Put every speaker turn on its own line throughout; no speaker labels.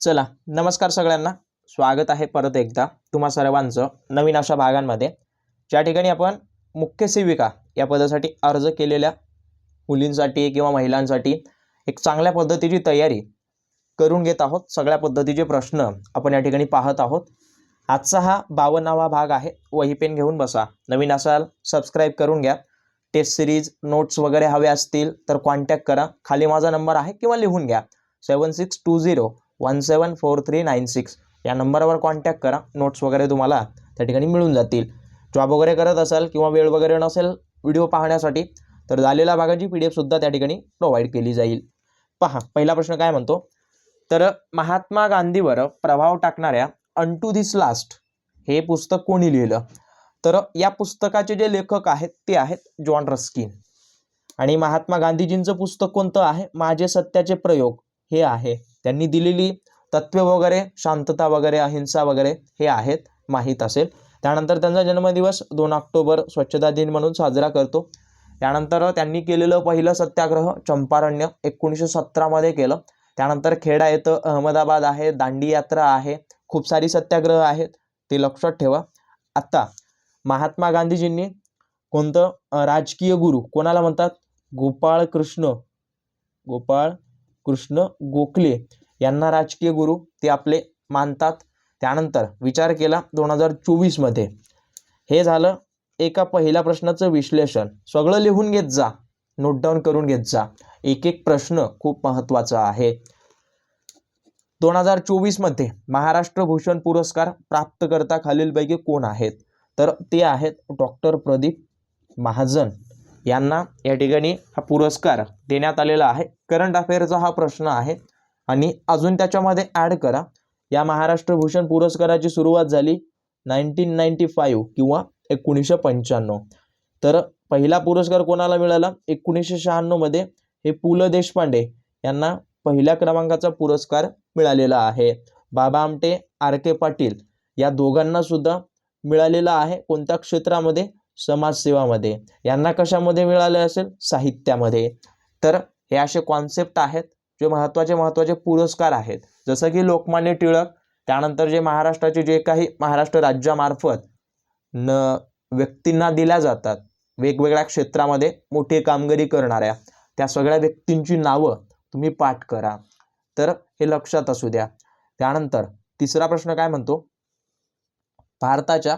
चला नमस्कार सगळ्यांना. स्वागत आहे परत एकदा तुम्हा सर्वांचं नवीन अशा भागांमध्ये. ज्या ठिकाणी आपण मुख्य सेविका या पदासाठी अर्ज केलेल्या मुलींसाठी किंवा महिलांसाठी एक चांगल्या पद्धतीची तयारी करून घेत आहोत. सगळ्या पद्धतीचे प्रश्न आपण या ठिकाणी पाहत आहोत. आजचा हा बावन्नावा भाग आहे. वही पेन घेऊन बसा. नवीन असाल सबस्क्राईब करून घ्या. टेस्ट सिरीज नोट्स वगैरे हवे असतील तर कॉन्टॅक्ट करा. खाली माझा नंबर आहे किंवा लिहून घ्या. Seven six two zero one seven four three nine six या नंबरवर कॉन्टॅक्ट करा. नोट्स वगैरे तुम्हाला त्या ठिकाणी मिळून जातील. जॉब वगैरे करत असाल किंवा वेळ वगैरे नसेल व्हिडिओ पाहण्यासाठी तर झालेल्या भागाची पी डी एफसुद्धा त्या ठिकाणी प्रोव्हाइड केली जाईल. पहा पहिला प्रश्न काय म्हणतो? तर महात्मा गांधीवर प्रभाव टाकणाऱ्या अंटू टू धिस लास्ट हे पुस्तक कोणी लिहिलं? तर या पुस्तकाचे जे लेखक आहेत ते आहेत जॉन रस्किन आणि महात्मा गांधीजींचं पुस्तक कोणतं आहे? माझे सत्याचे प्रयोग हे आहे. त्यांनी दिलेली तत्वे वगैरे शांतता वगैरे अहिंसा वगैरे हे आहेत माहीत असेल. त्यानंतर त्यांचा जन्मदिवस दोन ऑक्टोबर स्वच्छता दिन म्हणून साजरा करतो. त्यानंतर त्यांनी केलेलं पहिलं सत्याग्रह चंपारण्य एकोणीसशे सतरामध्ये केलं. त्यानंतर खेडा येतं अहमदाबाद आहे दांडी यात्रा आहे खूप सारी सत्याग्रह आहेत ते लक्षात ठेवा. आत्ता महात्मा गांधीजींनी कोणतं राजकीय गुरु कोणाला म्हणतात? गोपाळ कृष्ण गोपाळ कृष्ण गोखले यांना राजकीय गुरु ते आपले मानतात. त्यानंतर विचार केला दोन हजार चोवीसमध्ये हे झालं एका पहिल्या प्रश्नाचं विश्लेषण. सगळं लिहून घेत जा. नोट डाऊन करून घेत जा. एक एक प्रश्न खूप महत्त्वाचा आहे. दोन हजार चोवीसमध्ये महाराष्ट्र भूषण पुरस्कार प्राप्तकर्ता खालीलपैकी कोण आहेत? तर ते आहेत डॉक्टर प्रदीप महाजन. यांना या ठिकाणी हा पुरस्कार देण्यात आलेला आहे. करंट अफेअरचा हा प्रश्न आहे. आणि अजून त्याच्यामध्ये ॲड करा. या महाराष्ट्र भूषण पुरस्काराची सुरुवात झाली नाईन्टीन नाईन्टी फाईव्ह किंवा एकोणीसशे पंच्याण्णव. तर पहिला पुरस्कार कोणाला मिळाला? एकोणीसशे शहाण्णवमध्ये हे पु ल देशपांडे यांना पहिल्या क्रमांकाचा पुरस्कार मिळालेला आहे. बाबा आमटे आर के पाटील या दोघांना सुद्धा मिळालेला आहे. कोणत्या क्षेत्रामध्ये? समाजसेवामध्ये. यांना कशामध्ये मिळाले असेल? साहित्यामध्ये. तर हे असे कॉन्सेप्ट आहेत जे महत्त्वाचे महत्त्वाचे पुरस्कार आहेत. जसं की लोकमान्य टिळक त्यानंतर जे महाराष्ट्राचे जे काही महाराष्ट्र राज्यामार्फत न व्यक्तींना दिल्या जातात वेगवेगळ्या क्षेत्रामध्ये मोठी कामगिरी करणाऱ्या त्या सगळ्या व्यक्तींची नावं तुम्ही पाठ करा. तर हे लक्षात असू द्या. त्यानंतर तिसरा प्रश्न काय म्हणतो? भारताच्या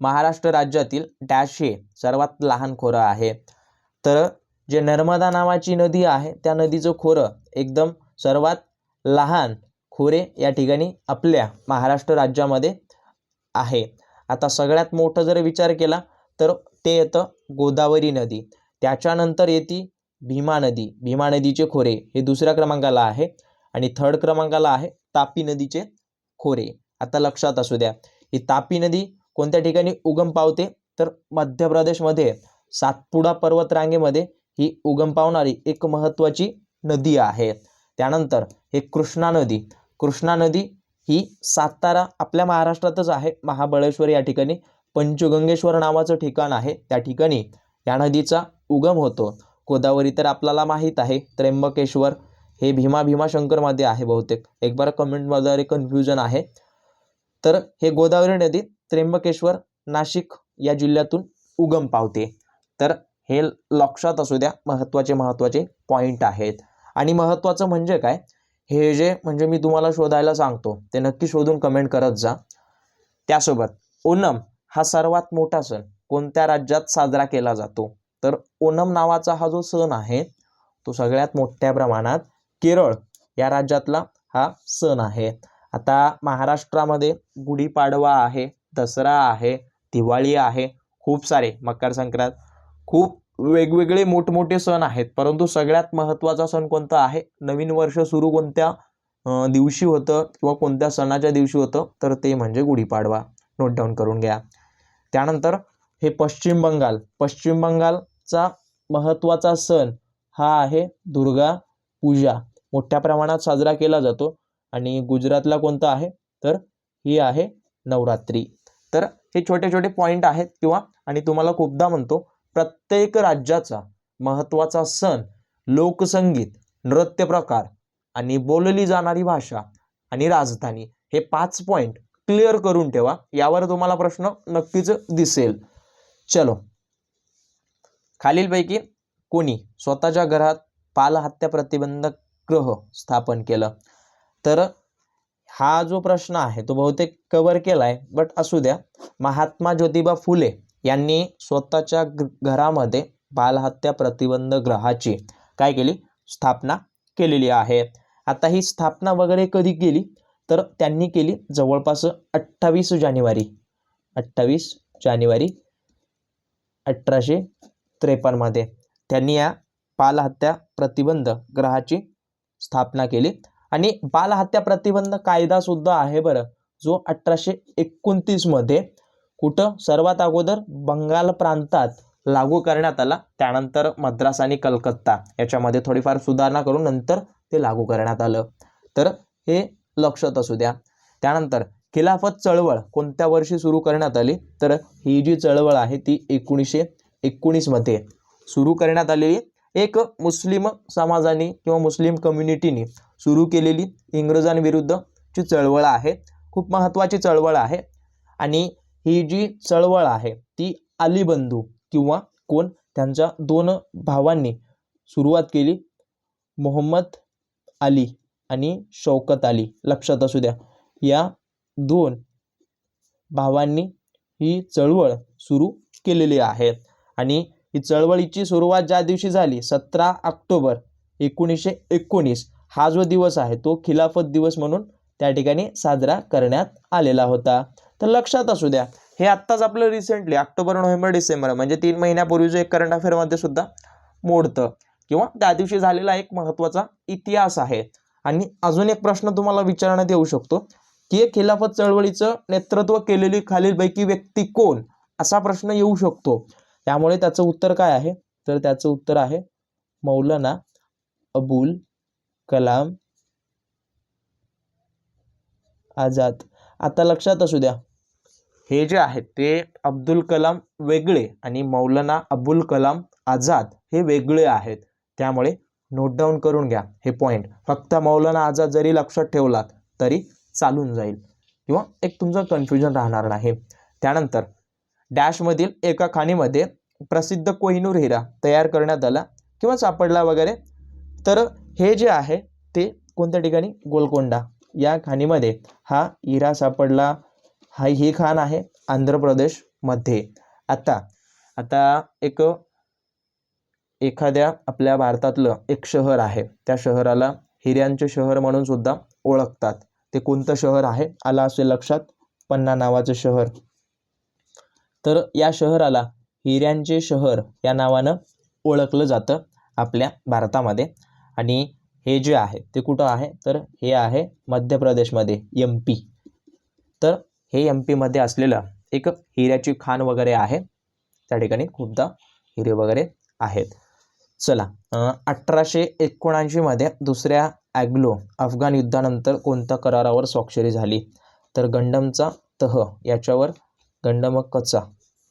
महाराष्ट्र राज्यातील डॅश हे सर्वात लहान खोरं आहे. तर जे नर्मदा नावाची नदी आहे त्या नदीचं खोरं एकदम सर्वात लहान खोरे या ठिकाणी आपल्या महाराष्ट्र राज्यामध्ये आहे. आता सगळ्यात मोठं जर विचार केला तर ते येतं गोदावरी नदी. त्याच्यानंतर येते भीमा नदी. भीमा नदीचे खोरे हे दुसऱ्या क्रमांकाला आहे आणि थर्ड क्रमांकाला आहे तापी नदीचे खोरे. आता लक्षात असू द्या. ही तापी नदी कोणत्या ठिकाणी उगम पावते? तर मध्य प्रदेशमध्ये सातपुडा पर्वतरांगेमध्ये ही उगम पावणारी एक महत्त्वाची नदी आहे. त्यानंतर हे कृष्णा नदी. कृष्णा नदी ही सातारा आपल्या महाराष्ट्रातच आहे. महाबळेश्वर या ठिकाणी पंचगंगेश्वर नावाचं ठिकाण आहे. त्या ठिकाणी या नदीचा उगम होतो. गोदावरी तर आपल्याला माहीत आहे. त्र्यंबकेश्वर हे भीमा भीमाशंकरमध्ये आहे बहुतेक. एक बार कमेंटमध्ये कन्फ्युजन आहे. तर हे गोदावरी नदी त्र्यंबकेश्वर नाशिक या जिल्ह्यातून उगम पावते. तर हे लक्षात असू द्या महत्त्वाचे महत्त्वाचे पॉईंट आहेत. आणि महत्त्वाचं म्हणजे काय? हे जे म्हणजे मी तुम्हाला शोधायला सांगतो ते नक्की शोधून कमेंट करत जा. त्यासोबत ओणम हा सर्वात मोठा सण कोणत्या राज्यात साजरा केला जातो? तर ओणम नावाचा हा जो सण आहे तो सगळ्यात मोठ्या प्रमाणात केरळ या राज्यातला हा सण आहे. आता महाराष्ट्रामध्ये गुढीपाडवा आहे दसरा आहे दिवाळी आहे खूप सारे मकर संक्रांत खूप वेगवेगळे मोठमोठे सण आहेत. परंतु सगळ्यात महत्त्वाचा सण कोणता आहे? नवीन वर्ष सुरू कोणत्या दिवशी होतं किंवा कोणत्या सणाच्या दिवशी होतं? तर ते म्हणजे गुढीपाडवा. नोट डाऊन करून घ्या. त्यानंतर हे पश्चिम बंगाल. पश्चिम बंगालचा महत्त्वाचा सण हा आहे दुर्गा पूजा. मोठ्या प्रमाणात साजरा केला जातो. आणि गुजरातला कोणता आहे? तर ही आहे नवरात्री. तर हे छोटे छोटे पॉईंट आहेत किंवा आणि तुम्हाला खूपदा म्हणतो प्रत्येक राज्याचा महत्त्वाचा सण लोकसंगीत नृत्य प्रकार आणि बोलली जाणारी भाषा आणि राजधानी हे पाच पॉईंट क्लिअर करून ठेवा. यावर तुम्हाला प्रश्न नक्कीच दिसेल. चलो. खालीलपैकी कोणी स्वतःच्या घरात पालहत्या प्रतिबंधक ग्रह स्थापन केलं? तर हा जो प्रश्न आहे तो बहुतेक कव्हर केलाय बट असू द्या. महात्मा ज्योतिबा फुले यांनी स्वतःच्या घरामध्ये बालहत्या प्रतिबंध ग्रहाची काय केली? स्थापना केलेली आहे. आता ही स्थापना वगैरे कधी केली? तर त्यांनी केली जवळपास अठ्ठावीस जानेवारी. अठ्ठावीस जानेवारी अठराशे त्रेपन्नमध्ये त्यांनी या बालहत्या प्रतिबंध ग्रहाची स्थापना केली. आणि बालहत्या प्रतिबंध कायदा सुद्धा आहे बरं. जो अठराशे एकोणतीसमध्ये कुठं सर्वात अगोदर बंगाल प्रांतात लागू करण्यात आला त्यानंतर मद्रास आणि कलकत्ता याच्यामध्ये थोडीफार सुधारणा करून नंतर ते लागू करण्यात आलं. तर हे लक्षात असू द्या. त्यानंतर खिलाफत चळवळ कोणत्या वर्षी सुरू करण्यात आली? तर ही जी चळवळ आहे ती एकोणीसशे एकोणीसमध्ये सुरू करण्यात आलेली. एक मुस्लिम समाजाने किंवा मुस्लिम कम्युनिटीने सुरू केलेली इंग्रजांविरुद्धची चळवळ आहे. खूप महत्त्वाची चळवळ आहे. आणि ही जी चळवळ आहे ती अलीबंधू किंवा कोण त्यांच्या दोन भावांनी सुरुवात केली. मोहम्मद अली आणि शौकत अली लक्षात असू द्या. या दोन भावांनी ही चळवळ सुरू केलेली आहे. आणि ही चळवळीची सुरुवात ज्या दिवशी झाली सतरा ऑक्टोबर एकोणीसशे एकोणीस हा जो दिवस आहे तो खिलाफत दिवस म्हणून त्या ठिकाणी साजरा करण्यात आलेला होता. तर लक्षात असू द्या हे आत्ताच आपलं रिसेंटली ऑक्टोबर नोव्हेंबर डिसेंबर म्हणजे तीन महिन्यापूर्वीचं एक करंट अफेअरमध्ये सुद्धा मोडतं. किंवा त्या दिवशी झालेला एक महत्त्वाचा इतिहास आहे. आणि अजून एक प्रश्न तुम्हाला विचारण्यात येऊ शकतो की खिलाफत चळवळीचं नेतृत्व केलेली खालीलपैकी व्यक्ती कोण? असा प्रश्न येऊ शकतो. त्यामुळे त्याचं उत्तर काय आहे? तर त्याचं उत्तर आहे मौलाना अबुल कलाम आझाद. आता लक्षात असू द्या. हे जे आहेत ते अब्दुल कलाम वेगळे आणि मौलाना अबुल कलाम आझाद हे वेगळे आहेत. त्यामुळे नोट डाऊन करून घ्या हे पॉईंट फक्त मौलाना आझाद जरी लक्षात ठेवलात तरी चालून जाईल. किंवा एक तुमचं कन्फ्युजन राहणार नाही. त्यानंतर डॅशमधील एका खाणीमध्ये प्रसिद्ध कोहिनूर हिरा तयार करण्यात आला किंवा सापडला वगैरे. तर हे जे आहे ते कोणत्या ठिकाणी? गोलकोंडा. या खाणीमध्ये हा हिरा सापडला. हा ही खाण आहे आंध्र प्रदेशमध्ये आता आता एक एखाद्या आपल्या भारतातलं एक शहर आहे. त्या शहराला हिऱ्यांचे शहर म्हणून सुद्धा ओळखतात. ते कोणतं शहर आहे? आला असेल लक्षात. पन्ना नावाचं शहर. तर या शहराला हिऱ्यांचे शहर या नावानं ओळखलं जातं आपल्या भारतामध्ये. आणि हे जे आहे ते कुठं आहे? तर हे आहे मध्य प्रदेशमध्ये एम पी तर हे एम पीमध्ये असलेलं एक हिऱ्याची खाण वगैरे आहे. त्या ठिकाणी खूपदा हिरे वगैरे आहेत. चला अठराशे एकोणऐंशीमध्ये दुसऱ्या ॲग्लो अफगाण युद्धानंतर कोणत्या करारावर स्वाक्षरी झाली? तर गंडमचा तह याच्यावर गंडमकचा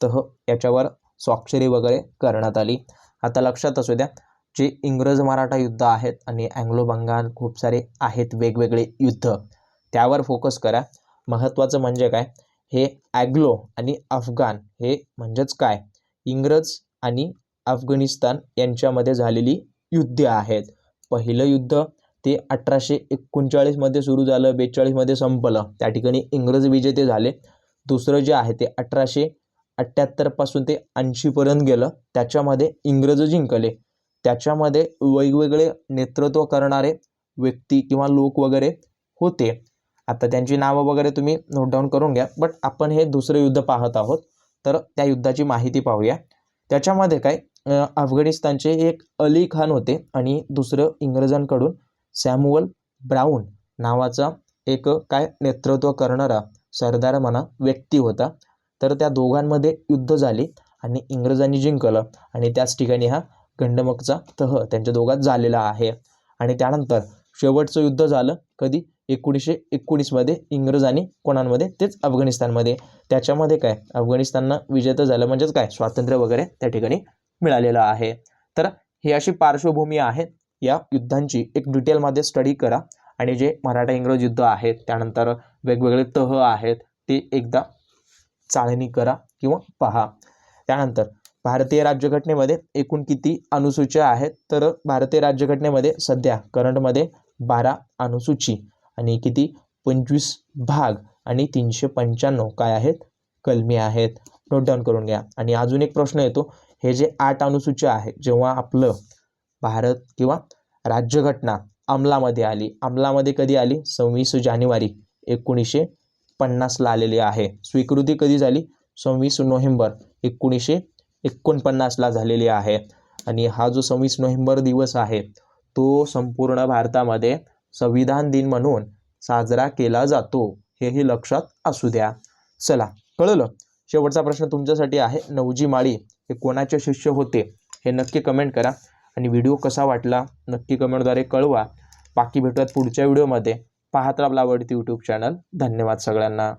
तह याच्यावर स्वाक्षरी वगैरे करण्यात आली. आता लक्षात असू द्या जे इंग्रज मराठा युद्ध आहेत आणि अँग्लो बंगाल खूप सारे आहेत वेगवेगळे युद्ध त्यावर फोकस करा. महत्त्वाचं म्हणजे काय? हे ॲग्लो आणि अफगाण हे म्हणजेच काय? इंग्रज आणि अफगाणिस्तान यांच्यामध्ये झालेली युद्धे आहेत. पहिलं युद्ध ते अठराशे एकोणचाळीसमध्ये सुरू झालं बेचाळीसमध्ये संपलं. त्या ठिकाणी इंग्रज विजेते झाले. दुसरं जे आहे ते अठराशे अठ्ठ्याहत्तरपासून ते ऐंशीपर्यंत गेलं. त्याच्यामध्ये इंग्रज जिंकले. त्याच्यामध्ये वेगवेगळे नेतृत्व करणारे व्यक्ती किंवा लोक वगैरे होते. आता त्यांची नावं वगैरे तुम्ही नोटडाऊन करून घ्या. बट आपण हे दुसरं युद्ध पाहत आहोत. तर त्या युद्धाची माहिती पाहूया. त्याच्यामध्ये काय? अफगाणिस्तानचे एक अली खान होते आणि दुसरं इंग्रजांकडून सॅम्युअल ब्राऊन नावाचा एक काय? नेतृत्व करणारा सरदार म्हणा व्यक्ती होता. तर त्या दोघांमध्ये युद्ध झाले आणि इंग्रजांनी जिंकलं. आणि त्याच ठिकाणी हा गंडमकचा तह त्यांच्या दोघात झालेला आहे. आणि त्यानंतर शेवटचं युद्ध झालं. कधी? एकोणीसशे एकोणीसमध्ये इंग्रज आणि कोणांमध्ये? तेच अफगाणिस्तानमध्ये. त्याच्यामध्ये काय? अफगाणिस्ताननं विजेतं झालं म्हणजेच काय? स्वातंत्र्य वगैरे त्या ठिकाणी मिळालेलं आहे. तर ही अशी पार्श्वभूमी आहे. या युद्धांची एक डिटेलमध्ये स्टडी करा. आणि जे मराठा इंग्रज युद्ध आहेत त्यानंतर वेगवेगळे तह आहेत ते एकदा चाळणी करा किंवा पहा. त्यानंतर भारतीय राज्यघटनेमध्ये एकूण किती अनुसूच्या आहेत? तर भारतीय राज्यघटनेमध्ये सध्या करंटमध्ये बारा अनुसूची आणि किती? पंचवीस भाग आणि तीनशे पंच्याण्णव काय आहेत? कलमी आहेत. नोट डाऊन करून घ्या. आणि अजून एक प्रश्न येतो. हे जे आठ अनुसूच्या आहे जेव्हा आपलं भारत किंवा राज्यघटना अंमलामध्ये आली अंमलामध्ये कधी आली? सव्वीस जानेवारी एकोणीसशे पन्नासला आलेली आहे. स्वीकृती कधी झाली? सव्वीस नोव्हेंबर एकोणीसशे एकोणपन्नासला झालेली आहे. आणि हा जो सव्वीस नोव्हेंबर दिवस आहे तो संपूर्ण भारतामध्ये संविधान दिन म्हणून साजरा केला जातो. हेही लक्षात असू द्या. चला कळलं? शेवटचा प्रश्न तुमच्यासाठी आहे. नवजी माळी हे कोणाचे शिष्य होते? हे नक्की कमेंट करा. आणि व्हिडिओ कसा वाटला? नक्की कमेंटद्वारे कळवा. बाकी भेटूयात पुढच्या व्हिडिओमध्ये पाहत राहा आवडती यूट्यूब चॅनल धन्यवाद सगळ्यांना.